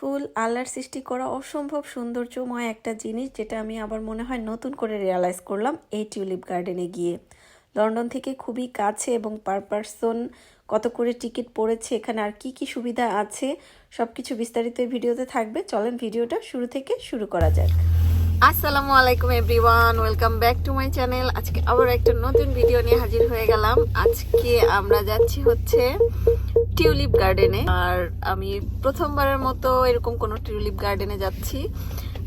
ফুল আল্লাহর সৃষ্টি করা অসম্ভব সৌন্দর্যময় একটা জিনিস যেটা আমি আবার মনে হয় নতুন করে রিয়ালাইজ করলাম এই টিউলিপ গার্ডেনে গিয়ে। লন্ডন থেকে খুবই কাছে এবং পার পারসন কত করে টিকিট পড়েছে, এখানে আর কি কি সুবিধা আছে সব কিছু বিস্তারিত ভিডিওতে থাকবে। চলেন ভিডিওটা শুরু থেকে শুরু করা যাক। আসসালামু আলাইকুম everyone welcome back to my channel আজকে আবার একটা নতুন ভিডিও নিয়ে হাজির হয়ে গেলাম। আজকে আমরা যাচ্ছি হচ্ছে টিউলিপ গার্ডেনে। আর আমি প্রথমবারের মতো এরকম কোনো টিউলিপ গার্ডেনে যাচ্ছি।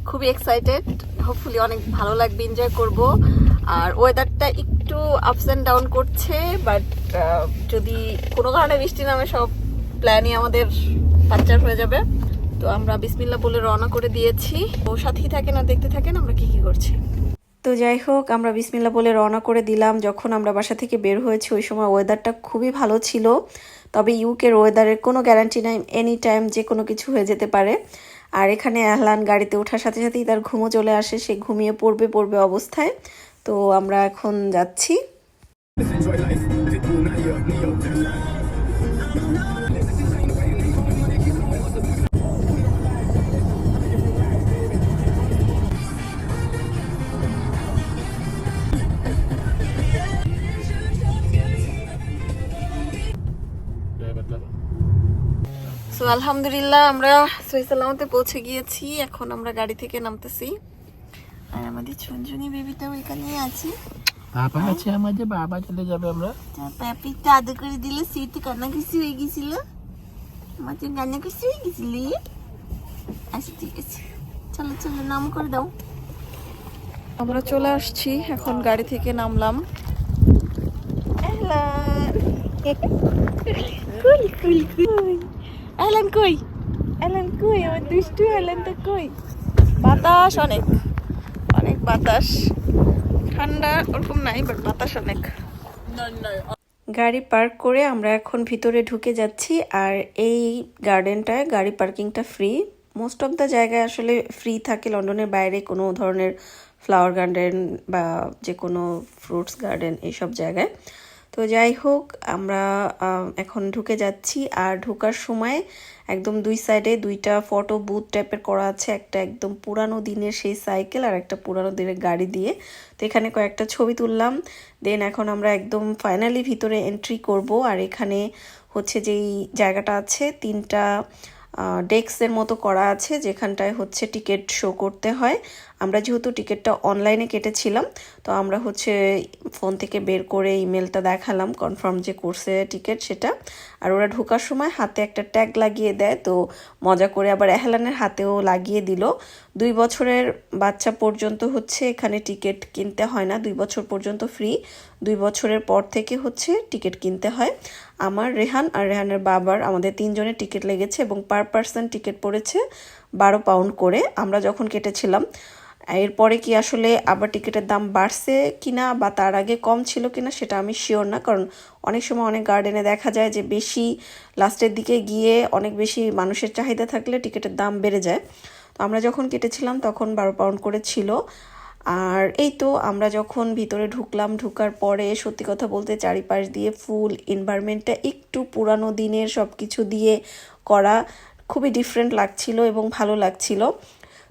খুবই এক্সাইটেড হোপফুলি অনেক ভালো লাগবে এনজয় করব। আর ওয়েদারটা একটু আপস অ্যান্ড ডাউন করছে বাট যদি কোনো কারণে বৃষ্টি নামে সব প্ল্যানই আমাদের পাঞ্চার হয়ে যাবে। তো আমরা বিসমিল্লা বলে রওনা করে দিয়েছি। ও সাথেই থাকেন আর দেখতে থাকেন আমরা কি কি করছি। তো যাই হোক, আমরা বিসমিল্লা বলে রওনা করে দিলাম। যখন আমরা বাসা থেকে বের হয়েছি, ওই সময় ওয়েদারটা খুবই ভালো ছিল। তবে ইউকের ওয়েদারের কোনো গ্যারান্টি নাই এনি টাইম যে কোনো কিছু হয়ে যেতে পারে। আর এখানে আহলান গাড়িতে ওঠার সাথে সাথেই তার ঘুমও চলে আসে, সে ঘুমিয়ে পড়বে পড়বে অবস্থায়। তো আমরা এখন যাচ্ছি। সো আলহামদুলিল্লাহ আমরা সহি সালামতে পৌঁছে গিয়েছি। এখন আমরা গাড়ি থেকে নামতেছি। আর আমাদের ঝুনঝুনি বেবিটাও এখানেই আছে। বাবা আছে আমাদের বাবা চলে যাবে আমরা। প্যাপিটা আদর করে দিলে সিটে কান্নাকাশি হয়ে গেছিল। আমার তো কান্নাকাশি হয়ে গেছিল। আচ্ছা ঠিক আছে। চলো চলো নাম করে দাও। আমরা চলে আসছি এখন গাড়ি থেকে নামলাম। কুল কুল কুল এলান কই? এলান কই? আমার দুষ্টু এলান তো কই? বাতাস অনেক। অনেক বাতাস। ঠান্ডা ওরকম নাই বাট বাতাস অনেক। গাড়ি পার্ক করে আমরা এখন ভিতরে ঢুকে যাচ্ছি, আর এই গার্ডেনটায় গাড়ি পার্কিংটা ফ্রি মোস্ট অফ দ্য জায়গায় আসলে ফ্রি থাকে। লন্ডনের বাইরে কোনো ধরনের ফ্লাওয়ার গার্ডেন বা যে কোনো ফ্রুটস গার্ডেন এইসব জায়গায়। তো যাই হোক, আমরা এখন ঢুকে যাচ্ছি। আর ঢোকার সময় একদম দুই সাইডে দুইটা ফটো বুথ টাইপের করা আছে। একটা একদম পুরানো দিনের সেই সাইকেল আর একটা পুরানো দিনের গাড়ি দিয়ে। তো এখানে কয়েকটা ছবি তুললাম। দেন এখন আমরা একদম ফাইনালি ভিতরে এন্ট্রি করব। আর এখানে হচ্ছে যেই জায়গাটা আছে, তিনটা ডেস্কের মতো করা আছে, যেখানটায় হচ্ছে টিকিট শো করতে হয়। আমরা যেহেতু টিকিটটা অনলাইনে কেটেছিলাম, তো আমরা হচ্ছে ফোন থেকে বের করে ইমেলটা দেখালাম কনফার্ম যে করছে টিকিট সেটা। আর ওরা ঢোকার সময় হাতে একটা ট্যাগ লাগিয়ে দেয়, তো মজা করে আবার এহেলানের হাতেও লাগিয়ে দিল। দুই বছরের বাচ্চা পর্যন্ত হচ্ছে এখানে টিকিট কিনতে হয় না, দুই বছর পর্যন্ত ফ্রি দুই বছরের পর থেকে হচ্ছে টিকিট কিনতে হয়। আমার, রেহান আর রেহানের বাবার আমাদের তিনজনের টিকিট লেগেছে এবং পার পার্সন টিকিট পড়েছে বারো পাউন্ড করে। আমরা যখন কেটেছিলাম, এরপরে কি আসলে আবার টিকিটের দাম বাড়ছে কিনা বা তার আগে কম ছিল কিনা সেটা আমি শিওর না। কারণ অনেক সময় অনেক গার্ডেনে দেখা যায় যে বেশি লাস্টের দিকে গিয়ে অনেক বেশি মানুষের চাহিদা থাকলে টিকিটের দাম বেড়ে যায়। তো আমরা যখন কেটেছিলাম তখন বারো পাউন্ড করে ছিল। আর এই তো আমরা যখন ভিতরে ঢুকলাম, ঢুকার পরে সত্যি কথা বলতে চারিপাশ দিয়ে ফুল এনভায়রনমেন্টটা একটু পুরানো দিনের সব কিছু দিয়ে করা খুবই ডিফারেন্ট লাগছিল এবং ভালো লাগছিল।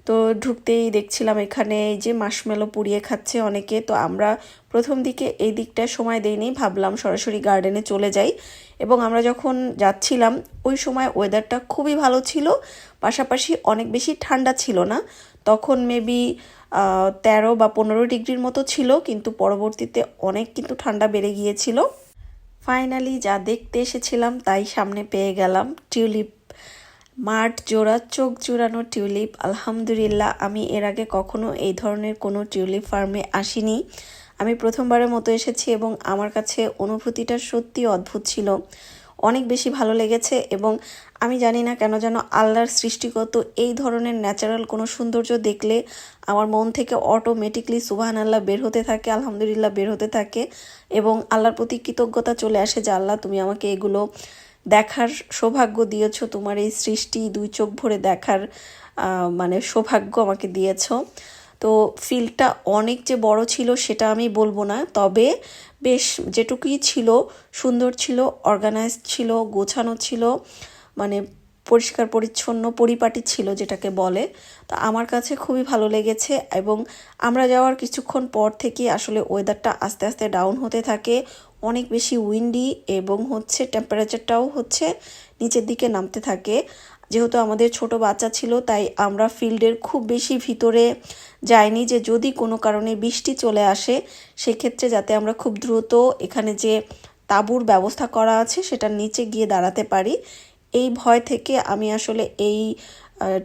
তো ঢুকতেই দেখছিলাম এখানে যে মাসমেলো পুড়িয়ে খাচ্ছে অনেকে। তো আমরা প্রথম দিকে এই দিকটায় সময় দেইনি, ভাবলাম সরাসরি গার্ডেনে চলে যাই। এবং আমরা যখন যাচ্ছিলাম, ওই সময় ওয়েদারটা খুবই ভালো ছিল, পাশাপাশি অনেক বেশি ঠান্ডা ছিল না। তখন মেবি তেরো বা পনেরো ডিগ্রির মতো ছিল, কিন্তু পরবর্তীতে অনেক কিন্তু ঠান্ডা বেড়ে গিয়েছিল। ফাইনালি যা দেখতে এসেছিলাম তাই সামনে পেয়ে গেলাম। টিউলিপ মাঠ জোড়া, চোখ জোড়ানো টিউলিপ আলহামদুলিল্লাহ, আমি এর আগে কখনো এই ধরনের কোনো টিউলিপ ফার্মে আসিনি। আমি প্রথমবারের মতো এসেছি এবং আমার কাছে অনুভূতিটা সত্যি অদ্ভুত ছিল। অনেক বেশি ভালো লেগেছে এবং আমি জানি না কেন যেন আল্লাহর সৃষ্টিগত এই ধরনের ন্যাচারাল কোনো সৌন্দর্য দেখলে আমার মন থেকে অটোমেটিকলি সুবাহান আল্লাহ বের হতে থাকে, আলহামদুলিল্লাহ বের হতে থাকে এবং আল্লাহর প্রতি কৃতজ্ঞতা চলে আসে যে, আল্লাহ তুমি আমাকে এগুলো দেখার সৌভাগ্য দিয়েছ, তোমার এই সৃষ্টি দুই চোখ ভরে দেখার মানে সৌভাগ্য আমাকে দিয়েছ। তো ফিল্ডটা অনেক যে বড় ছিল সেটা আমি বলব না। তবে বেশ যেটুকুই ছিল, সুন্দর ছিল অর্গানাইজড ছিল, গোছানো ছিল মানে পরিষ্কার, পরিচ্ছন্ন, পরিপাটি ছিল যেটাকে বলে। তো আমার কাছে খুবই ভালো লেগেছে এবং আমরা যাওয়ার কিছুক্ষণ পর থেকে আসলে ওয়েদারটা আস্তে আস্তে ডাউন হতে থাকে, অনেক বেশি উইন্ডি এবং হচ্ছে টেম্পারেচারটাও হচ্ছে নিচের দিকে নামতে থাকে। যেহেতু আমাদের ছোট বাচ্চা ছিল, তাই আমরা ফিল্ডের খুব বেশি ভিতরে যাইনি যে যদি কোনো কারণে বৃষ্টি চলে আসে, সেক্ষেত্রে যাতে আমরা খুব দ্রুত এখানে যে তাঁবুর ব্যবস্থা করা আছে, সেটার নিচে গিয়ে দাঁড়াতে পারি। এই ভয় থেকে আমি আসলে এই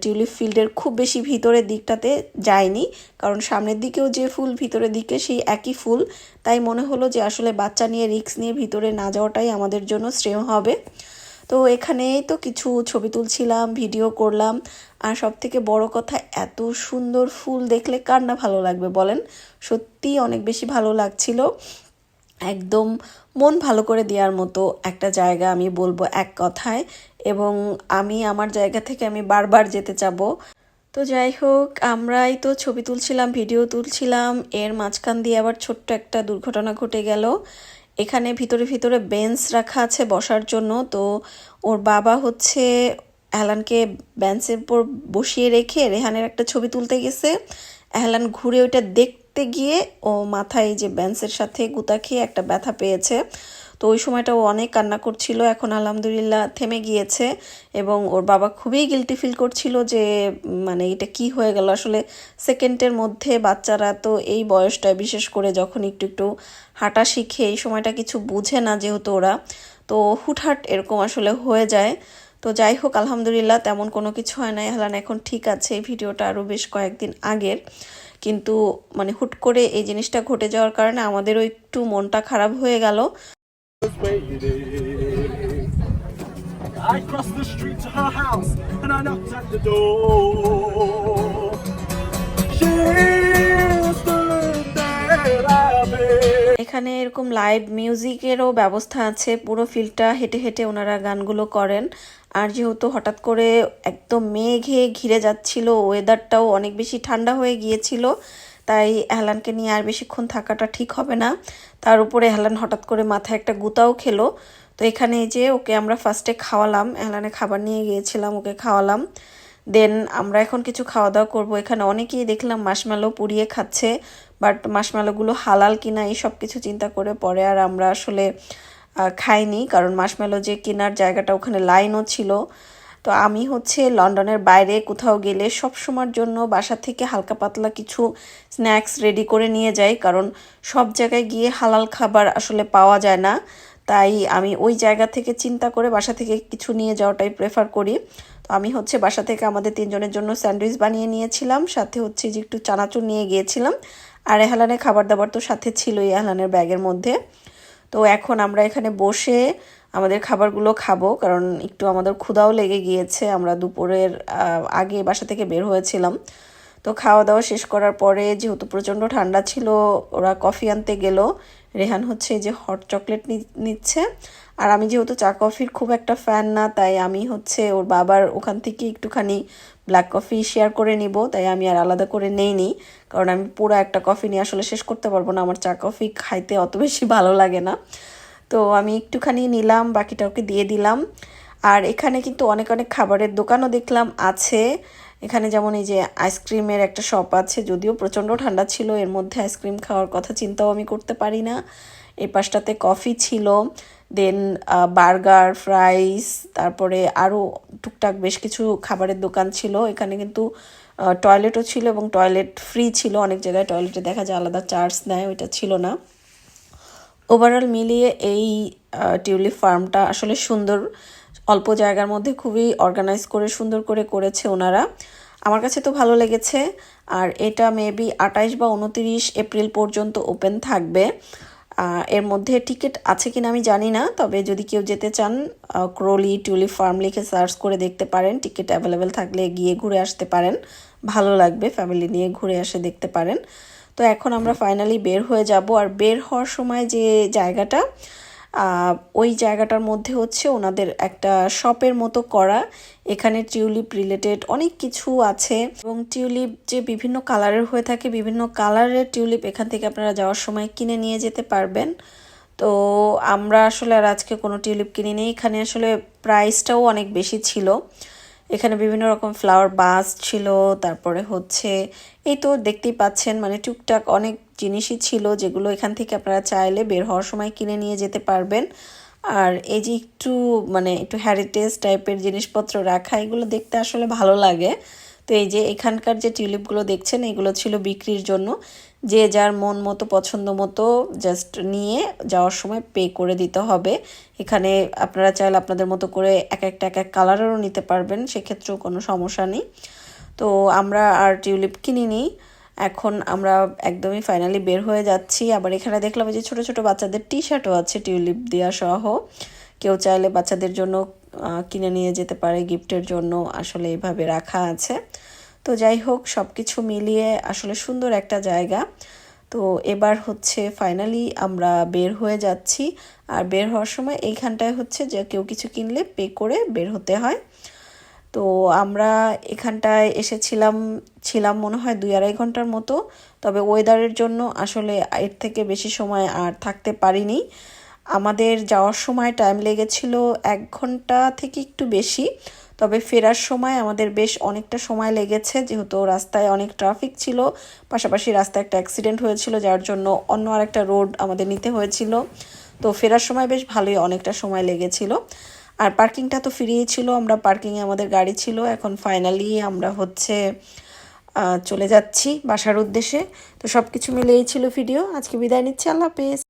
টিউলিপ ফিল্ডের খুব বেশি ভিতরের দিকটাতে যাইনি। কারণ সামনের দিকেও যে ফুল, ভিতরের দিকে সেই একই ফুল। তাই মনে হলো যে আসলে বাচ্চা নিয়ে রিস্ক নিয়ে ভিতরে না যাওয়াটাই আমাদের জন্য শ্রেয় হবে। তো এখানেই তো কিছু ছবি তুলছিলাম, ভিডিও করলাম। আর সব থেকে বড় কথা, এত সুন্দর ফুল দেখলে কার না ভালো লাগবে বলেন? সত্যি অনেক বেশি ভালো লাগছিল। একদম মন ভালো করে দেওয়ার মতো একটা জায়গা আমি বলব এক কথায়। এবং আমি আমার জায়গা থেকে আমি বারবার যেতে চাবো। তো যাই হোক, আমরাই তো ছবি তুলছিলাম, ভিডিও তুলছিলাম। এর মাঝখান দিয়ে আবার ছোট্ট একটা দুর্ঘটনা ঘটে গেল। এখানে ভিতরে ভিতরে বেঞ্চ রাখা আছে বসার জন্য। তো ওর বাবা হচ্ছে অ্যালানকে বেঞ্চের উপর বসিয়ে রেখে রেহানের একটা ছবি তুলতে গেছে। অ্যালান ঘুরে ওইটা দেখতে গিয়ে ও মাথায় যে বেঞ্চের সাথে গুতা খেয়ে একটা ব্যথা পেয়েছে। তো ওই সময়টা ও অনেক কান্না করছিল। এখন আলহামদুলিল্লাহ থেমে গিয়েছে এবং ওর বাবা খুবই গিলটি ফিল করছিল যে মানে এটা কি হয়ে গেল? আসলে সেকেন্ডের মধ্যে বাচ্চারা তো এই বয়সটায়, বিশেষ করে যখন একটু একটু হাঁটা শিখে, এই সময়টা কিছু বুঝে না যেহেতু ওরা। তো হুটহাট এরকম আসলে হয়ে যায়। তো যাই হোক, আলহামদুলিল্লাহ তেমন কোনো কিছু হয় নাই। হালান, এখন ঠিক আছে, এই ভিডিওটা আরও বেশ কয়েকদিন আগের। কিন্তু মানে হুট করে এই জিনিসটা ঘটে যাওয়ার কারণে আমাদেরও একটু মনটা খারাপ হয়ে গেল। I crossed the street to her house and I knocked at the door. এখানে এরকম লাইভ মিউজিকেরও ব্যবস্থা আছে। পুরো ফিল্ডটা হেঁটে হেঁটে ওনারা গানগুলো করেন। আর যেহেতু হঠাৎ করে একদম মেঘে ঘিরে যাচ্ছিল ওয়েদারটাও অনেক বেশি ঠান্ডা হয়ে গিয়েছিল তাই হেলানকে নিয়ে আর বেশিক্ষণ থাকাটা ঠিক হবে না। তার উপরে হেলান হঠাৎ করে মাথায় একটা গুতাও খেলো। তো এখানে যে ওকে আমরা ফার্স্টে খাওয়ালাম হেলানে খাবার নিয়ে গিয়েছিলাম, ওকে খাওয়ালাম। দেন আমরা এখন কিছু খাওয়া দাওয়া করব। এখানে অনেকেই দেখলাম মাসমেলো পুড়িয়ে খাচ্ছে বাট মাসমেলোগুলো হালাল কিনা এই সব কিছু চিন্তা করে পরে আর আমরা আসলে খাইনি। কারণ মাসমেলো যে কেনার জায়গাটা ওখানে লাইনও ছিল। তো আমি হচ্ছে লন্ডনের বাইরে কোথাও গেলে সব সময়ের জন্য বাসা থেকে হালকা পাতলা কিছু স্ন্যাক্স রেডি করে নিয়ে যাই, কারণ সব জায়গায় গিয়ে হালাল খাবার আসলে পাওয়া যায় না। তাই আমি ওই জায়গা থেকে চিন্তা করে বাসা থেকে কিছু নিয়ে যাওয়াটাই প্রেফার করি। তো আমি হচ্ছে বাসা থেকে আমাদের তিনজনের জন্য স্যান্ডউইচ বানিয়ে নিয়েছিলাম, সাথে হচ্ছে যে একটু চানাচুর নিয়ে গিয়েছিলাম। আর এহালানের খাবার দাবার তো সাথে ছিলই এহালানের ব্যাগের মধ্যে। তো এখন আমরা এখানে বসে আমাদের খাবারগুলো খাব, কারণ একটু আমাদের ক্ষুধাও লেগে গিয়েছে। আমরা দুপুরের আগে বাসা থেকে বের হয়েছিলাম। তো খাওয়া দাওয়া শেষ করার পরে যেহেতু প্রচণ্ড ঠান্ডা ছিল, ওরা কফি আনতে গেল। রেহান হচ্ছে যে হট চকলেট নিচ্ছে। আর আমি যেহেতু চা কফির খুব একটা ফ্যান না, তাই আমি হচ্ছে ওর বাবার ওখান থেকে একটুখানি ব্ল্যাক কফি শেয়ার করে নিব। তাই আমি আর আলাদা করে নেইনি, কারণ আমি পুরো একটা কফি নিয়ে আসলে শেষ করতে পারব না। আমার চা কফি খাইতে অত বেশি ভালো লাগে না। তো আমি একটুখানি নিলাম, বাকিটা ওকে দিয়ে দিলাম। আর এখানে কিন্তু অনেক অনেক খাবারের দোকানও দেখলাম আছে। এখানে যেমন এই যে আইসক্রিমের একটা শপ আছে, যদিও প্রচণ্ড ঠান্ডা ছিল, এর মধ্যে আইসক্রিম খাওয়ার কথা চিন্তাও আমি করতে পারি না। এই পাশটাতে কফি ছিল, দেন বার্গার, ফ্রাইস, তারপরে আরও টুকটাক বেশ কিছু খাবারের দোকান ছিল। এখানে কিন্তু টয়লেটও ছিল এবং টয়লেট ফ্রি ছিল। অনেক জায়গায় টয়লেটে দেখা যায় আলাদা চার্জ নেয়, ওইটা ছিল না। ওভারঅল মিলিয়ে এই টিউলিপ ফার্মটা আসলে সুন্দর, অল্প জায়গার মধ্যে খুবই অর্গানাইজ করে, সুন্দর করে করেছে ওনারা। আমার কাছে তো ভালো লেগেছে, আর এটা মেবি আঠাইশ বা উনতিরিশ এপ্রিল পর্যন্ত ওপেন থাকবে। এর মধ্যে টিকিট আছে কিনা আমি জানি না, তবে যদি কেউ যেতে চান ক্রোলি টিউলিপ ফার্ম লিখে সার্চ করে দেখতে পারেন টিকিট অ্যাভেলেবেল থাকলে গিয়ে ঘুরে আসতে পারেন। ভালো লাগবে ফ্যামিলি নিয়ে ঘুরে আসে দেখতে পারেন। তো এখন আমরা ফাইনালি বের হয়ে যাব। আর বের হওয়ার সময় যে জায়গাটা ওই জায়গাটার মধ্যে হচ্ছে ওনাদের একটা শপের মতো করা। এখানে টিউলিপ রিলেটেড অনেক কিছু আছে এবং টিউলিপ যে বিভিন্ন কালারের হয়ে থাকে, বিভিন্ন কালারের টিউলিপ এখান থেকে আপনারা যাওয়ার সময় কিনে নিয়ে যেতে পারবেন। তো আমরা আসলে আর আজকে কোনো টিউলিপ কিনিনি। এখানে আসলে প্রাইসটাও অনেক বেশি ছিল। এখানে বিভিন্ন রকম ফ্লাওয়ার বাস ছিল, তারপরে হচ্ছে এই তো দেখতেই পাচ্ছেন মানে টুকটাক অনেক জিনিসই ছিল যেগুলো এখান থেকে আপনারা চাইলে বের হওয়ার সময় কিনে নিয়ে যেতে পারবেন। আর এই যে একটু মানে একটু হ্যারিটেজ টাইপের জিনিসপত্র রাখা, এগুলো দেখতে আসলে ভালো লাগে। তো এই যে এখানকার যে টিউলিপগুলো দেখছেন, এগুলো ছিল বিক্রির জন্য। যে যার মন মতো, পছন্দ মতো জাস্ট নিয়ে যাওয়ার সময় পে করে দিতে হবে। এখানে আপনারা চাইলে আপনাদের মতো করে এক একটা, এক এক কালারেরও নিতে পারবেন, সেক্ষেত্রেও কোনো সমস্যা নেই। তো আমরা আর টিউলিপ কিনিনি। এখন আমরা একদমই ফাইনালি বের হয়ে যাচ্ছি। আবার এখানে দেখলাম যে ছোট ছোট বাচ্চাদের টি শার্টও আছে টিউলিপ দেওয়া সহ কেউ চাইলে বাচ্চাদের জন্য কিনে নিয়ে যেতে পারে গিফটের জন্য আসলে এইভাবে রাখা আছে। তো যাই হোক সব কিছু মিলিয়ে আসলে সুন্দর একটা জায়গা। তো এবার হচ্ছে ফাইনালি আমরা বের হয়ে যাচ্ছি। আর বের হওয়ার সময় এইখানটায় হচ্ছে যে কেউ কিছু কিনলে পে করে বের হতে হয়। তো আমরা এখানটায় এসেছিলাম, ছিলাম মনে হয় দুই আড়াই ঘণ্টার মতো। তবে ওয়েদারের জন্য আসলে এর থেকে বেশি সময় আর থাকতে পারিনি। আমাদের যাওয়ার সময় টাইম লেগেছিল এক ঘণ্টা থেকে একটু বেশি, তবে ফেরার সময় আমাদের বেশ অনেকটা সময় লেগেছে, যেহেতু রাস্তায় অনেক ট্রাফিক ছিল, পাশাপাশি রাস্তায় একটা অ্যাক্সিডেন্ট হয়েছিল, যার জন্য অন্য আরেকটা রোড আমাদের নিতে হয়েছিল। তো ফেরার সময় বেশ ভালোই অনেকটা সময় লেগেছিল। আর পার্কিংটা তো ফ্রি ছিল, আমরা পার্কিংয়ে আমাদের গাড়ি ছিল, এখন ফাইনালি আমরা হচ্ছে চলে যাচ্ছি বাসার উদ্দেশ্যে। তো সব কিছু মিলিয়েই ছিল ভিডিও আজকে বিদায় নিচ্ছি, আল্লাহ হাফেজ।